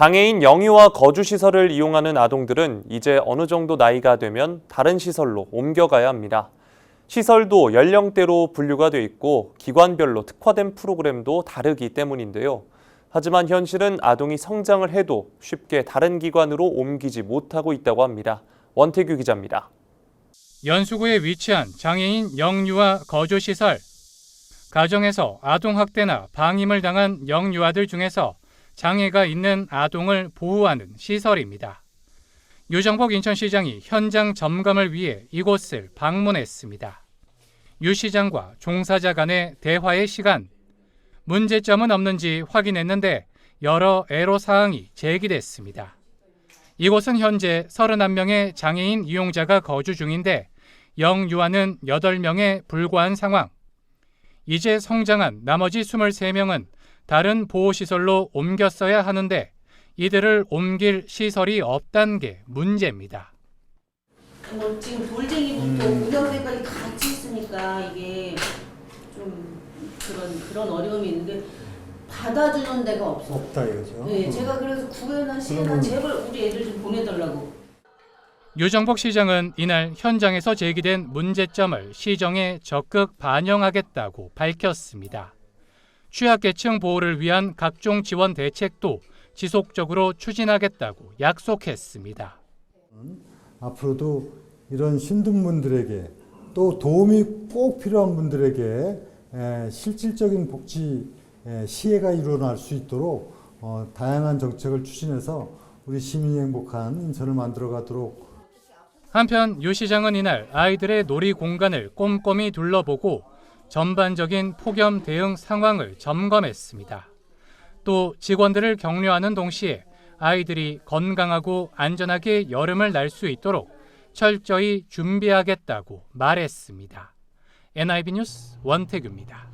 장애인 영유아 거주 시설을 이용하는 아동들은 이제 어느 정도 나이가 되면 다른 시설로 옮겨가야 합니다. 시설도 연령대로 분류가 돼 있고 기관별로 특화된 프로그램도 다르기 때문인데요. 하지만 현실은 아동이 성장을 해도 쉽게 다른 기관으로 옮기지 못하고 있다고 합니다. 원태규 기자입니다. 연수구에 위치한 장애인 영유아 거주시설. 가정에서 아동학대나 방임을 당한 영유아들 중에서 장애가 있는 아동을 보호하는 시설입니다. 유정복 인천시장이 현장 점검을 위해 이곳을 방문했습니다. 유 시장과 종사자 간의 대화의 시간. 문제점은 없는지 확인했는데 여러 애로사항이 제기됐습니다. 이곳은 현재 31명의 장애인 이용자가 거주 중인데 영유아는 8명에 불과한 상황. 이제 성장한 나머지 23명은 다른 보호시설로 옮겼어야 하는데 이들을 옮길 시설이 없다는 게 문제입니다. 뭐 지금 돌쟁이부터 우영대까지 같이 있으니까 이게 좀 그런 그런 어려움이 있는데 받아주는 데가 없어. 없다 이거죠. 네, 제가 그래서 시나 그러면- 제발 우리 애들 좀 보내달라고. 유정복 시장은 이날 현장에서 제기된 문제점을 시정에 적극 반영하겠다고 밝혔습니다. 취약계층 보호를 위한 각종 지원 대책도 지속적으로 추진하겠다고 약속했습니다. 앞으로도 이런 힘든 분들에게 또 도움이 꼭 필요한 분들에게 에, 실질적인 복지 에, 시혜가 일어날 수 있도록 어, 다양한 정책을 추진해서 우리 시민이 행복한 인천을 만들어 가도록 한편 유 시장은 이날 아이들의 놀이 공간을 꼼꼼히 둘러보고 전반적인 폭염 대응 상황을 점검했습니다. 또 직원들을 격려하는 동시에 아이들이 건강하고 안전하게 여름을 날 수 있도록 철저히 준비하겠다고 말했습니다. NIB 뉴스 원태규입니다.